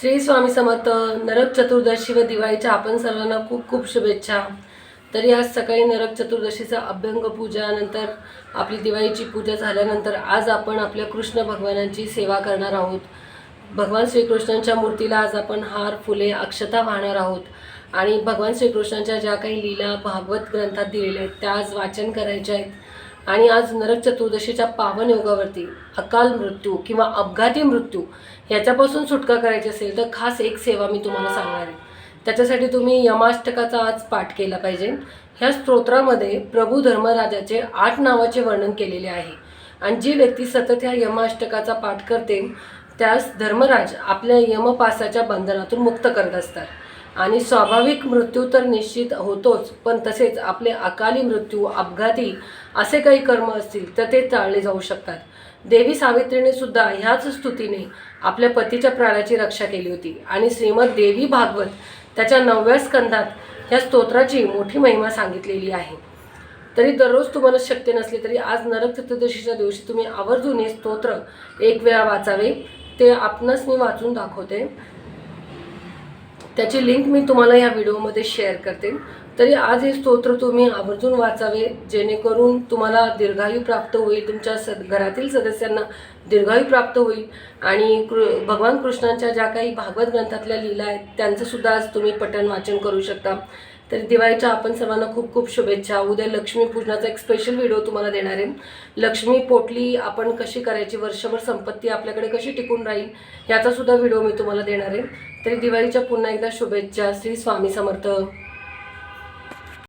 श्री स्वामी समर्थ नरक चतुर्दशी व दिवाळीच्या आपण सर्वांना खूप खूप शुभेच्छा. तरी आज सकाळी नरक चतुर्दशीचा अभ्यंग पूजा नंतर आपली दिवाळीची पूजा झाल्यानंतर आज आपण आपल्या कृष्ण भगवानांची सेवा करणार आहोत. भगवान श्रीकृष्णांच्या मूर्तीला आज आपण हार फुले अक्षता वाहणार आहोत. आणि भगवान श्रीकृष्णांच्या ज्या काही लीला भागवत ग्रंथात दिलेल्या आहेत त्या आज वाचन करायच्या आहेत. आणि आज नरक चतुर्दशीच्या पावन योगावरती अकाल मृत्यू किंवा अपघाती मृत्यू ह्याच्यापासून सुटका करायची असेल तर खास एक सेवा मी तुम्हाला सांगणार आहे. त्याच्यासाठी तुम्ही यमाष्टकाचा आज पाठ केला पाहिजे. ह्या स्तोत्रामध्ये प्रभू धर्मराजाचे आठ नावाचे वर्णन केलेले आहे. आणि जी व्यक्ती सतत ह्या यमाष्टकाचा पाठ करते त्यास धर्मराज आपल्या यमपासाच्या बंधनातून मुक्त करत असतात. आणि स्वाभाविक मृत्यू तर निश्चित होतोच पण तसेच आपले अकाली मृत्यू अपघाती असे काही कर्म असतील तर ते टाळले जाऊ शकतात. देवी सावित्रीने सुद्धा ह्याच स्तुतीने आपल्या पतीच्या प्राणाची रक्षा केली होती आणि श्रीमद देवी भागवत त्याच्या नवव्या स्कंदात ह्या स्तोत्राची मोठी महिमा सांगितलेली आहे. तरी दररोज तुम्हाला शक्य नसले तरी आज नरक चतुर्दशीच्या दिवशी तुम्ही आवर्जून हे स्तोत्र एक वेळा वाचावे ते आपणच मी वाचून दाखवते. त्याची लिंक मी तुम्हाला या व्हिडिओमध्ये शेअर करते. तरी आज हे स्तोत्र तुम्ही आवर्जून वाचावे जेणेकरून तुम्हाला दीर्घायू प्राप्त होईल तुमच्या सद घरातील सदस्यांना दीर्घायू प्राप्त होईल. आणि कृ भगवान कृष्णांच्या ज्या काही भागवत ग्रंथातल्या लीला आहेत त्यांचंसुद्धा आज तुम्ही पठण वाचन करू शकता. तर दिवाळीच्या आपण सर्वांना खूप खूप शुभेच्छा. उद्या लक्ष्मीपूजनाचा एक स्पेशल व्हिडिओ तुम्हाला देणार आहे. लक्ष्मी पोटली आपण कशी करायची वर्षभर संपत्ती आपल्याकडे कशी टिकून राहील याचासुद्धा व्हिडिओ मी तुम्हाला देणार आहे. तरी दिवाळीच्या पुन्हा एकदा शुभेच्छा. श्री स्वामी समर्थ.